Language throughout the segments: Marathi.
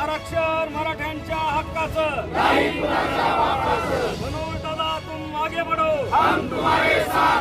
आरक्षण मराठ्यांच्या हक्काचं. म्हणून दादा तुम आगे बढ़ो आरक्षण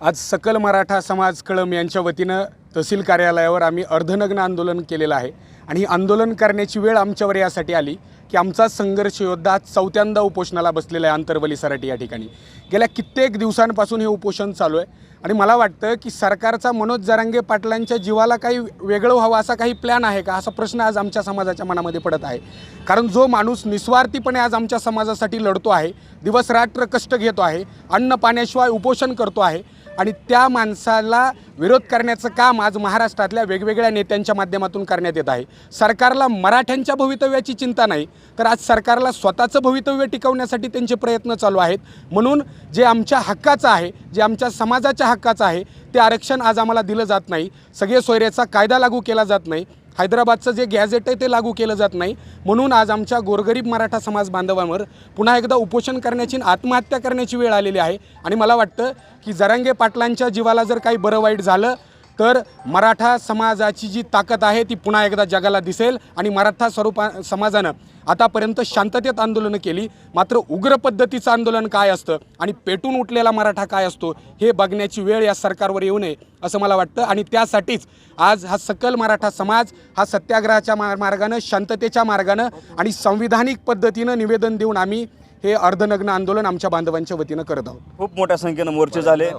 आज सकल मराठा समाज कळम यांच्या वतीनं तहसील कार्यालयावर आम्ही अर्धनग्न आंदोलन केलेलं आहे. आणि ही आंदोलन करण्याची वेळ आमच्यावर यासाठी आली की आमचा संघर्ष योद्धा आज चौथ्यांदा उपोषणाला बसलेला आहे आंतरवली सराटी या ठिकाणी. गेल्या कित्येक दिवसांपासून हे उपोषण चालू आहे. आणि मला वाटतं की सरकारचा मनोज जरांगे पाटलांच्या जीवाला काही वेगळं व्हावं असा काही प्लॅन आहे का? असा प्रश्न आज आमच्या समाजाच्या मनामध्ये पडत आहे. कारण जो माणूस निस्वार्थीपणे आज आमच्या समाजासाठी लढतो आहे दिवस रात्र कष्ट घेतो आहे अन्न पाण्याशिवाय उपोषण करतो आहे आणि त्या माणसाला विरोध करण्याचं काम आज महाराष्ट्रातल्या वेगवेगळ्या नेत्यांच्या माध्यमातून करण्यात येत आहे. सरकारला मराठ्यांच्या भवितव्याची चिंता नाही तर आज सरकारला स्वतःचं भवितव्य टिकवण्यासाठी त्यांचे प्रयत्न चालू आहेत. म्हणून जे आमच्या हक्काचं आहे जे आमच्या समाजाच्या हक्काचं आहे ते आरक्षण आज आम्हाला दिलं जात नाही. सगळे सोयऱ्याचा कायदा लागू केला जात नाही. हैदराबादचं जे गॅझेट आहे ते लागू केलं जात नाही. म्हणून आज आमच्या गोरगरीब मराठा समाज बांधवांवर पुन्हा एकदा उपोषण करण्याची आत्महत्या करण्याची वेळ आलेली आहे. आणि मला वाटतं की जरांगे पाटलांच्या जीवाला जर काही बरं वाईट झालं तर मराठा समाजाची जी ताकद आहे ती पुन्हा एकदा जगाला दिसेल आणि मराठा स्वरूपा समाजानं आतापर्यंत शांततेत आंदोलनं केली मात्र उग्र पद्धतीचं आंदोलन काय असतं आणि पेटून उठलेला मराठा काय असतो हे बघण्याची वेळ या सरकारवर येऊ नये असं मला वाटतं. आणि त्यासाठीच आज हा सकल मराठा समाज हा सत्याग्रहाच्या मा मार्गानं शांततेच्या मार्गानं आणि संविधानिक पद्धतीनं निवेदन देऊन आम्ही हे अर्धनग्न आंदोलन आमच्या बांधवांच्या वतीनं करत आहोत. खूप मोठ्या संख्येनं मोर्चे झाले.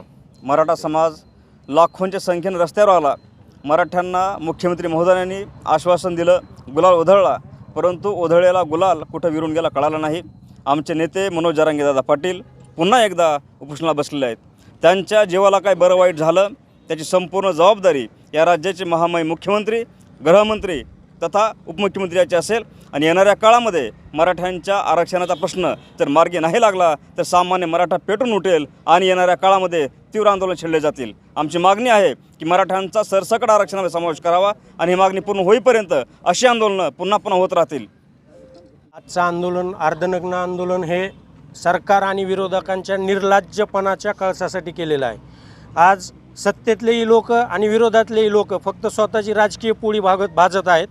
मराठा समाज लाखोंच्या संख्येनं रस्त्यावर आला. मराठ्यांना मुख्यमंत्री महोदयांनी आश्वासन दिलं गुलाल उधळला. परंतु ओधळेला गुलाल कुठं विरून गेला कळाला नाही. आमचे नेते मनोज जरांगेदादा पाटील पुन्हा एकदा उपोषणाला बसलेले आहेत. त्यांच्या जीवाला काय बरं वाईट झालं त्याची संपूर्ण जबाबदारी या राज्याचे महामय मुख्यमंत्री गृहमंत्री तथा उपमुख्यमंत्र्याची असेल आणि येणाऱ्या काळामध्ये मराठ्यांच्या आरक्षणाचा प्रश्न जर मार्गी नाही लागला तर सामान्य मराठा पेटून उठेल आणि येणाऱ्या काळामध्ये तीव्र आंदोलन छेडले जातील. आमची मागणी आहे की मराठ्यांचा सरसकट आरक्षणामध्ये समावेश करावा आणि ही मागणी पूर्ण होईपर्यंत अशी आंदोलनं पुन्हा पुन्हा होत राहतील. आजचं आंदोलन अर्धनग्न आंदोलन हे सरकार आणि विरोधकांच्या निर्लाज्यपणाच्या कळसासाठी केलेलं आहे. आज सत्तेतलेही लोक आणि विरोधातलेही लोक फक्त स्वतःची राजकीय पोळी भागत भाजत आहेत.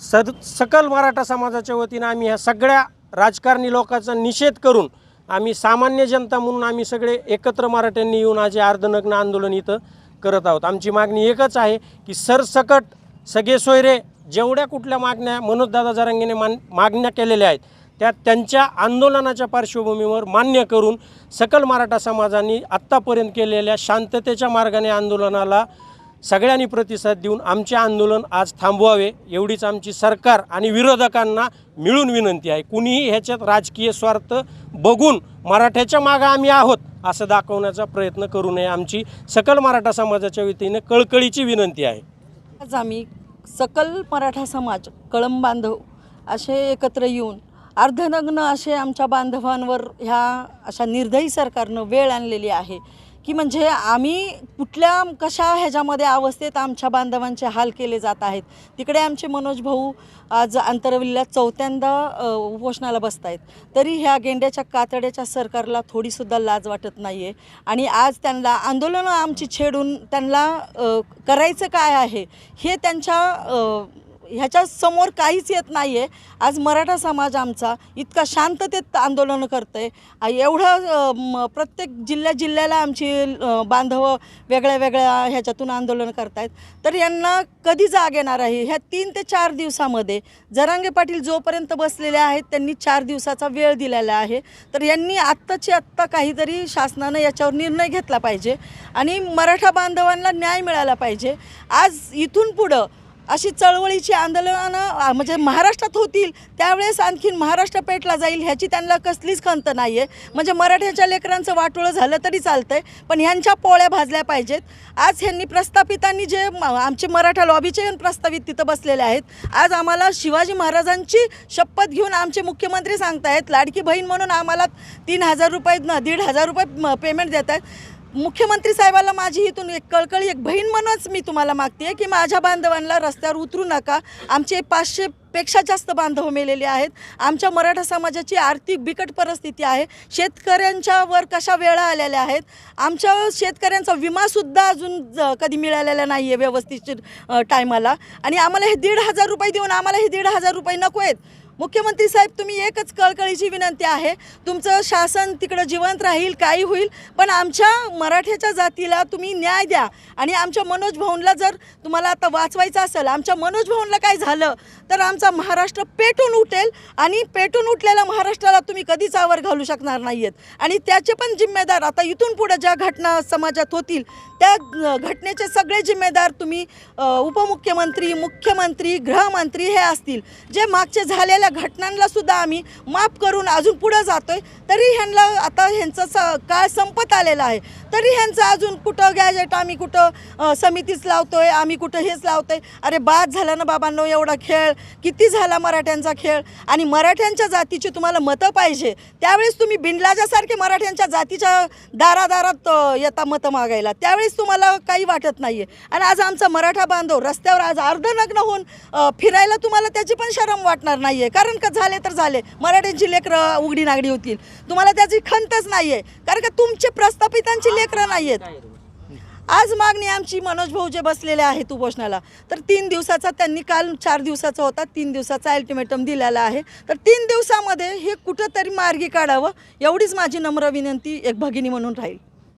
सद सकल मराठा समाजाच्या वतीनं आम्ही ह्या सगळ्या राजकारणी लोकांचा निषेध करून आम्ही सामान्य जनता म्हणून आम्ही सगळे एकत्र मराठ्यांनी येऊन आज अर्धनग्न आंदोलन इथं करत आहोत. आमची मागणी एकच आहे की सरसकट सगळे सोयरे जेवढ्या कुठल्या मागण्या मनोजदादा जरांगेने मान मागण्या केलेल्या आहेत त्या त्यांच्या आंदोलनाच्या पार्श्वभूमीवर मान्य करून सकल मराठा समाजाने आत्तापर्यंत केलेल्या शांततेच्या मार्गाने आंदोलनाला सगळ्यांनी प्रतिसाद देऊन आमचे आंदोलन आज थांबवावे एवढीच आमची सरकार आणि विरोधकांना मिळून विनंती आहे. कुणीही ह्याच्यात राजकीय स्वार्थ बघून मराठ्याच्या मागं आम्ही आहोत असं दाखवण्याचा प्रयत्न करू नये आमची. सकल मराठा समाजाच्या वतीने कळकळीची विनंती आहे. आज आम्ही सकल मराठा समाज कळम बांधव असे एकत्र येऊन अर्धनग्न असे आमच्या बांधवांवर ह्या अशा निर्दयी सरकारनं वेळ आणलेली आहे. की म्हणजे आम्ही कुठल्या कशा ह्याच्यामध्ये अवस्थेत आमच्या बांधवांचे हाल केले जात आहेत? तिकडे आमचे मनोज भाऊ आज आंतरवलीला चौथ्यांदा उपोषणाला बसत आहेत तरी ह्या गेंड्याच्या कातड्याच्या सरकारला थोडीसुद्धा लाज वाटत नाही आहे आणि आज त्यांना आंदोलनं आमची छेडून त्यांना करायचं काय आहे? हे त्यांच्या ह्याच्या समोर काहीच येत नाही आहे आज मराठा समाज आमचा इतका शांततेत आंदोलन करतं आहे एवढं प्रत्येक जिल्ह्या जिल्ह्याला आमची बांधवं वेगळ्या वेगळ्या ह्याच्यातून आंदोलन करतायत. तर यांना कधी जाग येणार आहे? ह्या तीन ते चार दिवसामध्ये जरांगे पाटील जोपर्यंत बसलेले आहेत त्यांनी चार दिवसाचा वेळ दिलेला आहे. तर यांनी आत्ताची आत्ता काहीतरी शासनानं याच्यावर निर्णय घेतला पाहिजे आणि मराठा बांधवांना न्याय मिळाला पाहिजे. आज इथून पुढं अशी चळवळीची आंदोलनं म्हणजे महाराष्ट्रात होतील त्यावेळेस आणखीन महाराष्ट्र पेटला जाईल ह्याची त्यांना कसलीच खंत नाही आहे म्हणजे मराठ्याच्या लेकरांचं वाटोळं झालं तरी चालतं आहे पण ह्यांच्या पोळ्या भाजल्या पाहिजेत. आज ह्यांनी प्रस्थापितांनी जे म- आमचे मराठा लॉबीचे प्रस्तावित तिथं बसलेले आहेत. आज आम्हाला शिवाजी महाराजांची शपथ घेऊन आमचे मुख्यमंत्री सांगतायत लाडकी बहीण म्हणून आम्हाला तीन हजार रुपये न दीड हजार रुपये पेमेंट देत आहेत मुख्यमंत्री साहेबाला माझी इथून एक कळकळी एक बहीण म्हणूनच मी तुम्हाला मागते की माझ्या बांधवांना रस्त्यावर उतरू नका. आमचे पाचशे पेक्षा जास्त बांधव मेलेले आहेत. आमच्या मराठा समाजाची आर्थिक बिकट परिस्थिती आहे. शेतकऱ्यांच्यावर कशा वेळा आलेल्या आहेत? आमच्या शेतकऱ्यांचा विमासुद्धा अजून कधी मिळालेला नाही आहे व्यवस्थित टायमाला. आणि आम्हाला हे दीड हजार रुपये देऊन आम्हाला हे दीड हजार रुपये नको आहेत. मुख्यमंत्री साहेब तुम्ही एकच कळकळीची विनंती आहे. तुमचं शासन तिकडं जिवंत राहील काही होईल पण आमच्या मराठ्याच्या जातीला तुम्ही न्याय द्या. आणि आमच्या मनोज भवनला जर तुम्हाला आता वाचवायचं असेल आमच्या मनोज भवनला काय झालं तर आमचा महाराष्ट्र पेटून उठेल आणि पेटून उठलेल्या महाराष्ट्राला तुम्ही कधीच आवर घालू शकणार नाही आहेत आणि त्याचे पण जिम्मेदार आता इथून पुढे ज्या घटना समाजात होतील त्या घटनेचे सगळे जिम्मेदार तुम्ही उपमुख्यमंत्री मुख्यमंत्री गृहमंत्री हे असतील. जे मागचे झालेल्या घटनांना सुद्धा आम्ही माफ करून अजून पुढं जातोय. तरी ह्यांना आता ह्यांचं स काळ संपत आलेला आहे? तरी ह्यांचं अजून कुठं गॅजेट आम्ही कुठं समितीच समितीच लावतोय आम्ही कुठं हेच लावतोय? अरे बाद झाला ना बाबांनो एवढा खेळ किती झाला मराठ्यांचा खेळ? आणि मराठ्यांच्या जातीची तुम्हाला मतं पाहिजे. त्यावेळेस तुम्ही बिनलाजासारखे मराठ्यांच्या जातीच्या दारादारात येता मतं मागायला. त्यावेळेस तुम्हाला काही वाटत नाही आहे आणि आज आमचा मराठा बांधव रस्त्यावर आज अर्धनग्न होऊन फिरायला तुम्हाला त्याची पण शरम वाटणार नाही आहे कारण का झाले तर झाले. मराठ्यांची लेकरं उघडी नागडी होतील. तुम्हाला त्याची खंतच नाही आहे कारण का तुमचे प्रस्थापितांची लेकरं नाही आहेत आज मागणी आमची मनोज भाऊ जे बसलेले आहेत उपोषणाला. तर तीन दिवसाचा त्यांनी काल चार दिवसाचा होता. तीन दिवसाचा अल्टिमेटम दिलेला आहे. तर तीन दिवसामध्ये हे कुठंतरी मार्गी काढावं एवढीच माझी नम्र विनंती एक भगिनी म्हणून राहील.